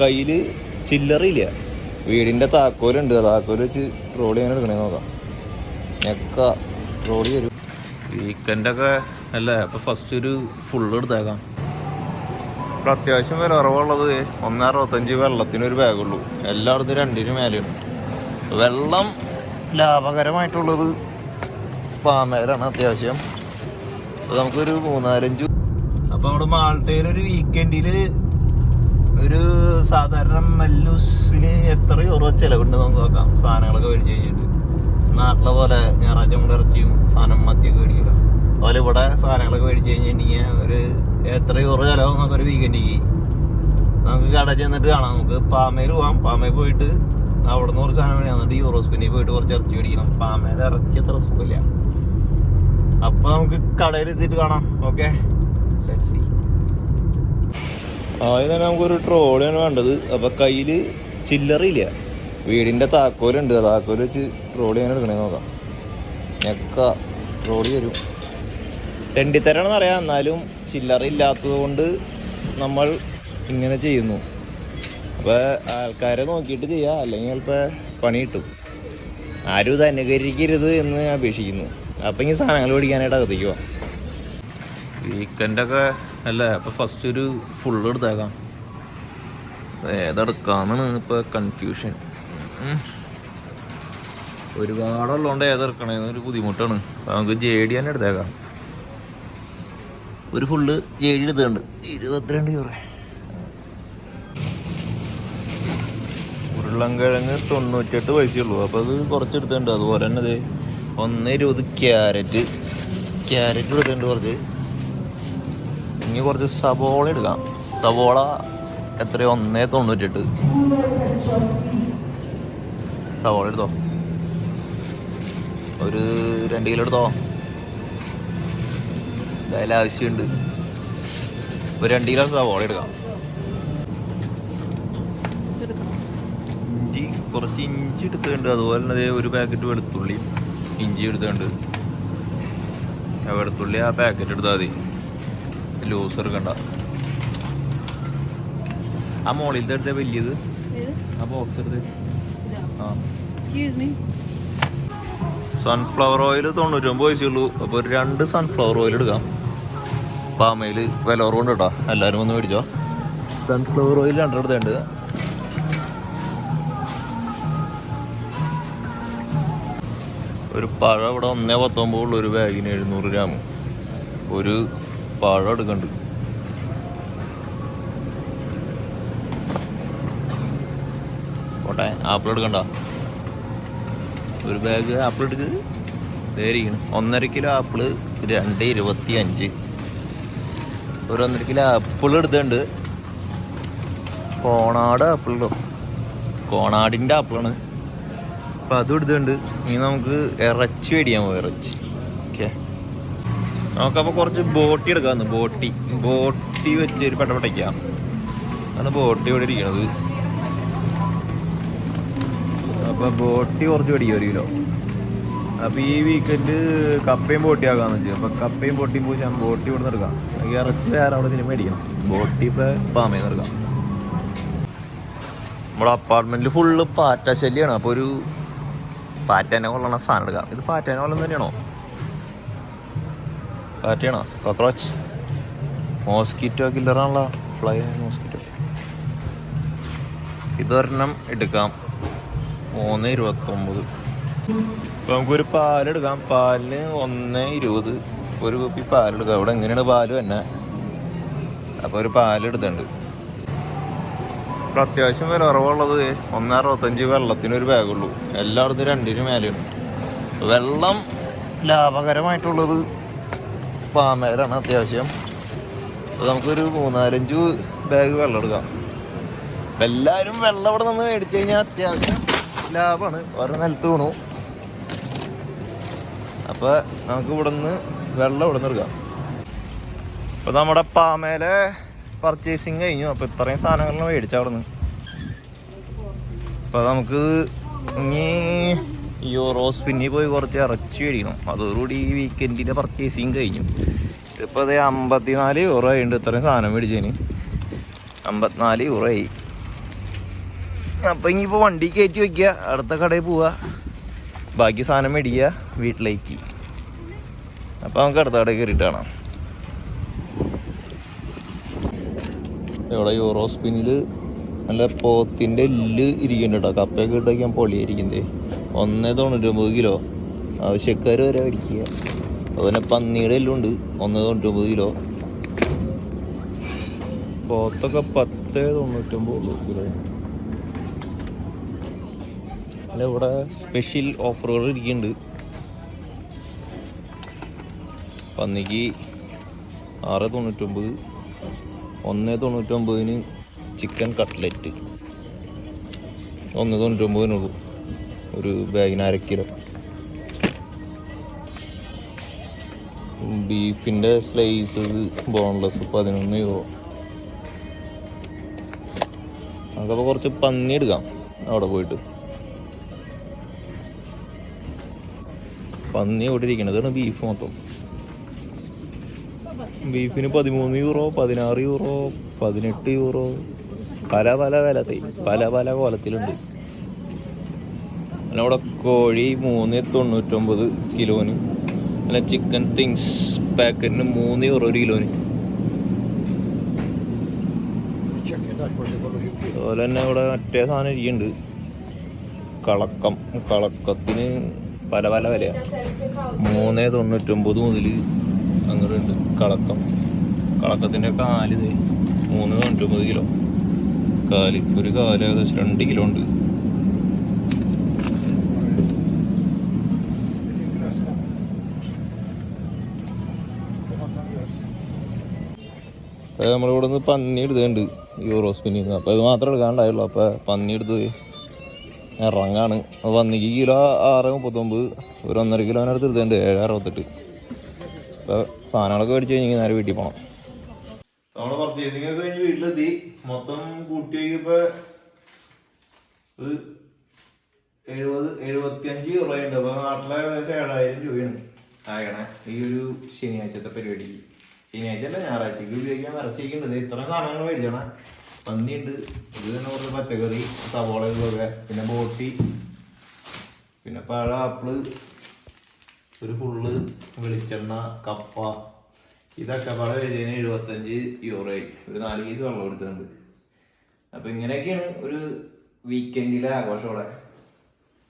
കയ്യിൽ ചില്ലറയില്ല വീടിന്റെ താക്കോലുണ്ട്. താക്കോൽ വെച്ച് ട്രോളി ചെയ്യാൻ എടുക്കണേ നോക്കാം. ഞെക്ക ട്രോളി വരും വീക്കെൻഡൊക്കെ അല്ലേ? അപ്പോൾ ഫസ്റ്റ് ഒരു ഫുള്ള് എടുത്തേക്കാം. ഇപ്പം അത്യാവശ്യം വില കുറവുള്ളത് ഒന്നര അറുപത്തഞ്ച് വെള്ളത്തിനൊരു ബാഗുള്ളൂ എല്ലായിടത്തും രണ്ടിന് മേലെയാണ്. വെള്ളം ലാഭകരമായിട്ടുള്ളത് പാമേലാണ് അത്യാവശ്യം. നമുക്കൊരു മൂന്നാലഞ്ച് അപ്പോൾ നമ്മുടെ മാൾട്ടയിൽ ഒരു വീക്കെൻഡിൽ ഒരു സാധാരണ മല്ലൂസിന് എത്ര യൂറോ ചിലവുണ്ട് നമുക്ക് നോക്കാം. സാധനങ്ങളൊക്കെ മേടിച്ച് കഴിഞ്ഞിട്ട്. നാട്ടിലെ പോലെ ഞായറാഴ്ച നമ്മൾ ഇറച്ചിയും സാധനം മത്തിയൊക്കെ മേടിക്കില്ല. അതുപോലെ ഇവിടെ സാധനങ്ങളൊക്കെ മേടിച്ച് കഴിഞ്ഞിട്ടുണ്ടെങ്കിൽ ഒരു എത്ര യൂറോ ചിലവും നമുക്ക് ഒരു വീക്കെൻഡിക്ക് നമുക്ക് കട ചെന്നിട്ട് കാണാം. നമുക്ക് പാമയിൽ പോവാം. പാമയിൽ പോയിട്ട് അവിടെ നിന്ന് കുറച്ച് സാധനം മേടിക്കാം. എന്നിട്ട് യൂറോസ്പിന്നിൽ പോയിട്ട് കുറച്ച് ഇറച്ചി മേടിക്കണം. പാമയുടെ ഇറച്ചി അത്ര സുഖമില്ല. അപ്പൊ നമുക്ക് കടയിൽ എത്തിയിട്ട് കാണാം. ഓക്കെ ലെറ്റ് സി ആദ്യം തന്നെ നമുക്കൊരു ട്രോളിയാണ് വേണ്ടത്. അപ്പൊ കയ്യിൽ ചില്ലറയില്ല വീടിന്റെ താക്കോലുണ്ട്. താക്കോൽ വെച്ച് ട്രോളി അങ്ങനെ എടുക്കണേ നോക്കാം. ഞെക്ക ട്രോളി വരും. തെണ്ടിത്തരാണെന്ന് അറിയാം എന്നാലും ചില്ലറ ഇല്ലാത്തത് കൊണ്ട് നമ്മൾ ഇങ്ങനെ ചെയ്യുന്നു. അപ്പോൾ ആൾക്കാരെ നോക്കിയിട്ട് ചെയ്യുക അല്ലെങ്കിൽ ചിലപ്പോൾ പണി കിട്ടും. ആരും ഇത് അനുകരിക്കരുത് എന്ന് ഞാൻ അപേക്ഷിക്കുന്നു. അപ്പം ഈ സാധനങ്ങൾ പിടിക്കാനായിട്ട് അകത്തേക്ക് വീക്കെൻഡൊക്കെ അല്ലേ അപ്പോൾ ഫസ്റ്റ് ഒരു ഫുള്ള് എടുത്തേക്കാം. ഏതെടുക്കാന്നാണ് ഇപ്പൊ കൺഫ്യൂഷൻ ഒരുപാടുള്ളതുകൊണ്ട് ഏതെടുക്കണേന്ന് ഒരു ബുദ്ധിമുട്ടാണ്. നമുക്ക് ജെ ഡി തന്നെ എടുത്തേക്കാം. ഒരു ഫുള്ള് ജെ ഡി എടുത്തുണ്ട് ഇരുപത്തിരണ്ട് യൂറോ ഉരുളൻകിഴങ്ങ് തൊണ്ണൂറ്റെട്ട് പൈസയുള്ളൂ. അപ്പൊ അത് കുറച്ചെടുത്തുണ്ട് അതുപോലെ തന്നെ അതെ ഒന്ന് ഇരുപത് ക്യാരറ്റ് ക്യാരറ്റ് എടുത്തിട്ടുണ്ട് കുറച്ച്. ഇനി കുറച്ച് സവോള എടുക്കാം. സവോള എത്രയോ? ഒന്നേ തൊണ്ണൂറ്റെട്ട് സവോള എടുത്തോ? ഒരു രണ്ട് കിലോ എടുത്തോ? എന്തായാലും ആവശ്യമുണ്ട്. ഒരു രണ്ട് കിലോ സവോള എടുക്കാം. ഇഞ്ചി കുറച്ച് ഇഞ്ചി എടുത്തിട്ടുണ്ട്. അതുപോലെ തന്നെ ഒരു പാക്കറ്റ് വെളുത്തുള്ളി ഇഞ്ചി എടുത്തിട്ടുണ്ട്. ആ വെളുത്തുള്ളി ആ പാക്കറ്റ് എടുത്താൽ മതി. ലൂസ് എടുക്കണ്ട ആ മോളിലത്തെ എടുത്ത വലിയത്? ആ ബോക്സ് എടുത്ത്. സൺഫ്ലവർ ഓയിൽ തൊണ്ണൂറ്റൊമ്പത് പൈസയുള്ളൂ അപ്പോൾ ഒരു രണ്ട് സൺഫ്ലവർ ഓയിൽ എടുക്കാം. പാമയിൽ വില കുറവുണ്ട് കേട്ടോ. എല്ലാവരും ഒന്ന് മേടിച്ചോ. സൺഫ്ലവർ ഓയിൽ രണ്ടെടുത്തുണ്ട് ഒരു പഴം ഇവിടെ ഒന്നേ പത്തൊമ്പതുള്ള ഒരു ബാഗിന് എഴുന്നൂറ് ഗ്രാം ഒരു പഴം എടുക്കണ്ട്. പോട്ടെ ആപ്പിൾ എടുക്കണ്ട? ഒരു ബാഗ് ആപ്പിൾ എടുക്ക്. ഇതായിരിക്കണം ഒന്നര കിലോ ആപ്പിൾ രണ്ട് ഇരുപത്തി അഞ്ച്. ഒരു ഒന്നര കിലോ ആപ്പിൾ എടുത്തുണ്ട് കോണാട് ആപ്പിളോ കോണാടിന്റെ ആപ്പിളാണ്. അപ്പം അതും എടുത്തുണ്ട് ഇനി നമുക്ക് ഇറച്ചി മേടിക്കാൻ പോയി ഇറച്ചി. നമുക്കപ്പോൾ കുറച്ച് ബോട്ടി എടുക്കാമെന്ന് ബോട്ടി. ബോട്ടി വെച്ച് ഒരു പെട്ടപ്പെട്ടയ്ക്കാം ആണ് ബോട്ടി ഇവിടെ ഇരിക്കണത്. അപ്പൊ ബോട്ടി കുറച്ച് മേടിക്കും ഒരു കിലോ. അപ്പൊ ഈ വീക്കെൻഡ് കപ്പയും ബോട്ടി ആക്കാന്ന് വെച്ചു. അപ്പൊ കപ്പയും ബോട്ടിയും പോയി ഞാൻ ബോട്ടി ഇവിടെ നിന്ന് എടുക്കാം ഇറച്ചി വേറെ അവിടെ നിന്ന് മേടിക്കണം. ബോട്ടി ഇപ്പൊ പാമയിൽ നിന്ന് എടുക്കാം. നമ്മുടെ അപ്പാർട്ട്മെന്റിൽ ഫുള്ള് പാറ്റ ശല്യമാണ് അപ്പൊ ഒരു പാറ്റേനെ കൊള്ളണ സാധനം എടുക്കാം. ഇത് പാറ്റേനെ കൊള്ളുന്ന തന്നെയാണോ? പാറ്റയാണോ കോക്രോച്ച്. മോസ്കിറ്റോ കില്ലറാണല്ലോ ഫ്ലൈ മോസ്കിറ്റോ ഇതൊരെണ്ണം എടുക്കാം. മൂന്ന് ഇരുപത്തൊമ്പത്. ഇപ്പം നമുക്കൊരു പാലെടുക്കാം പാലിന് ഒന്ന് ഇരുപത്. ഒരു കുപ്പി പാലെടുക്കാം ഇവിടെ എങ്ങനെയാണ് പാൽ തന്നെ അപ്പോൾ ഒരു പാലെടുത്തുണ്ട് ഇപ്പൊ അത്യാവശ്യം വില കുറവുള്ളത് ഒന്ന് അറുപത്തഞ്ച് വെള്ളത്തിന് ഒരു ബാഗുള്ളൂ എല്ലായിടത്തും രണ്ടിന് മേലെയാണ്. വെള്ളം ലാഭകരമായിട്ടുള്ളത് പാമേലാണ് അത്യാവശ്യം. നമുക്കൊരു മൂന്നാലഞ്ച് ബാഗ് വെള്ളം എടുക്കാം. അപ്പം എല്ലാവരും വെള്ളം ഇവിടെ നിന്ന് മേടിച്ചു കഴിഞ്ഞാൽ അത്യാവശ്യം ലാഭമാണ് ഓരോ നിലത്ത് വീണു. അപ്പൊ നമുക്ക് ഇവിടെ നിന്ന് വെള്ളം ഇവിടെ നിന്ന് എടുക്കാം. അപ്പൊ നമ്മുടെ പാമേലെ പർച്ചേസിങ് കഴിഞ്ഞു. അപ്പൊ ഇത്രയും സാധനങ്ങൾ മേടിച്ച അവിടെ നിന്ന് അപ്പൊ നമുക്ക് ഇനി യൂറോസ് പിന്നെ പോയി കുറച്ച് ഇറച്ചി മേടിക്കണം. അതോടുകൂടി ഈ വീക്കെൻഡിന്റെ പർച്ചേസിങ് കഴിഞ്ഞു. ഇതിപ്പോൾ അതേ അമ്പത്തിനാല് യൂറോ ആയിട്ടുണ്ട് ഇത്രയും സാധനം മേടിച്ചതിന്. അമ്പത്തിനാല് യൂറോ ആയി. അപ്പം ഇനിയിപ്പോൾ വണ്ടി കയറ്റി വയ്ക്കുക അടുത്ത കടയിൽ പോവുക. ബാക്കി സാധനം മേടിക്കുക. വീട്ടിലേക്ക്. അപ്പോൾ നമുക്ക് അടുത്ത കടയിൽ കയറിയിട്ട് കാണാം. ഇവിടെ യൂറോ സ്പിന്നിൽ നല്ല പോത്തിന്റെ എല്ല് ഇരിക്കുന്നുണ്ട് കേട്ടോ. കപ്പയൊക്കെ ഇട്ട് വയ്ക്കാൻ പൊളിയായിരിക്കുന്നത് ഒന്നേ തൊണ്ണൂറ്റൊമ്പത് കിലോ. ആവശ്യക്കാർ വരെ മേടിക്കുക അതുപോലെ പന്നിയുടെ എല്ലാം ഉണ്ട് ഒന്ന് തൊണ്ണൂറ്റൊമ്പത് കിലോ. പോത്തൊക്കെ പത്ത് തൊണ്ണൂറ്റൊമ്പത് കിലോ. അല്ല ഇവിടെ സ്പെഷ്യൽ ഓഫറുകൾ ഇരിക്കുന്നുണ്ട്. പന്നിക്ക് ആറ് തൊണ്ണൂറ്റൊമ്പത് ഒന്ന് തൊണ്ണൂറ്റൊമ്പതിന് ചിക്കൻ കട്ട്ലറ്റ് ഒന്ന് തൊണ്ണൂറ്റൊമ്പതിനുള്ളൂ. ഒരു ബാഗിന് അര കിലോ. ബീഫിന്റെ സ്ലൈസസ് ബോൺലെസ് പതിനൊന്ന് യൂറോ നമുക്കപ്പോൾ കുറച്ച് പന്നി എടുക്കാം അവിടെ പോയിട്ട്. പന്നി ഇവിടെ ഇരിക്കണത് ഇതാണ് ബീഫ് മൊത്തം. ബീഫിന് പതിമൂന്ന് യൂറോ പതിനാറ് യൂറോ പതിനെട്ട് യൂറോ പല പല വിലത്തിൽ പല പല കോലത്തിലുണ്ട്. പിന്നെ അവിടെ കോഴി മൂന്ന് തൊണ്ണൂറ്റൊമ്പത് കിലോന്. പിന്നെ ചിക്കൻ തിങ്സ് പാക്കറ്റിന് മൂന്ന് യൂറോ ഒരു കിലോന്. അതുപോലെ തന്നെ ഇവിടെ മറ്റേ സാധനം ഇരിക്കുന്നുണ്ട് കളക്കം. കളക്കത്തിന് പല പല വിലയാണ് മൂന്ന് തൊണ്ണൂറ്റൊമ്പത് മുതൽ അങ്ങനെ ഉണ്ട് കളക്കം. കളക്കത്തിന്റെ കാൽ മൂന്ന് തൊണ്ണൂറ്റൊമ്പത് കിലോ. കാൽ. ഒരു കാൽ ഏകദേശം രണ്ട് കിലോ ഉണ്ട്. അപ്പോൾ നമ്മളിവിടെ നിന്ന് പന്നി എടുത്തുണ്ട് യൂറോ സ്പിന്നിൽ നിന്ന് അപ്പോൾ ഇത് മാത്രമേ എടുക്കാണ്ടായുള്ളൂ അപ്പോൾ പന്നി എടുത്ത് ഇറങ്ങാണ്. അപ്പോൾ പന്നിക്ക് കിലോ ആറ് മുപ്പത്തൊമ്പത്. ഒരു ഒന്നര കിലോനടുത്ത് എടുത്തുണ്ട് ഏഴ് അറുപത്തെട്ട്. അപ്പോൾ സാധനങ്ങളൊക്കെ മേടിച്ച് കഴിഞ്ഞാൽ നേരെ വീട്ടിൽ പോകണം നമ്മുടെ പർച്ചേസിംഗ് ഒക്കെ കഴിഞ്ഞ് വീട്ടിലെത്തി. മൊത്തം കൂട്ടി നോക്കിയപ്പോൾ ഒരു എഴുപത് എഴുപത്തിയഞ്ച് ഉണ്ട് അപ്പോൾ നാട്ടിലെ ഏകദേശം ഏഴായിരം രൂപയാണ്. ആകണേ. ഈ ഒരു ശനിയാഴ്ചത്തെ പരിപാടിക്ക്. ശനിയാഴ്ച അല്ല ഞായറാഴ്ചക്ക് ഉപയോഗിക്കാൻ നിറച്ചിരിക്കുന്നുണ്ട് ഇത്രയും സാധനങ്ങൾ മേടിച്ചോണേ. പന്നിയുണ്ട്. ഇത് തന്നെ കുറച്ച് പച്ചക്കറി സവോള ഇതൊക്കെ പിന്നെ ബോട്ടി. പിന്നെ പഴ ആപ്പിൾ. ഒരു ഫുള്ള് വെളിച്ചെണ്ണ കപ്പ. ഇതൊക്കെ പഴ കഴിഞ്ഞതിന് എഴുപത്തഞ്ച് യൂറോയിൽ ഒരു നാല് കേസ് വെള്ളം എടുത്തിട്ടുണ്ട് അപ്പൊ ഇങ്ങനെയൊക്കെയാണ് ഒരു വീക്കെൻഡിലെ ആഘോഷം ഇവിടെ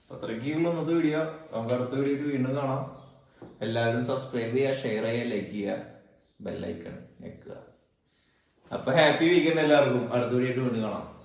അപ്പൊ അത്രയ്ക്കുള്ള ഇന്നത്തെ വീഡിയോ നമുക്ക് അടുത്ത വീഡിയോ വീണ്ടും കാണാം. എല്ലാവരും സബ്സ്ക്രൈബ് ചെയ്യുക ഷെയർ ചെയ്യുക ലൈക്ക് ചെയ്യുക. ബെല്ലൈക്കൺ ഞെക്കുക അപ്പൊ ഹാപ്പി വീക്കെൻഡ് എല്ലാവർക്കും. അടുത്ത വീഡിയോ വീണ്ടും കാണാം.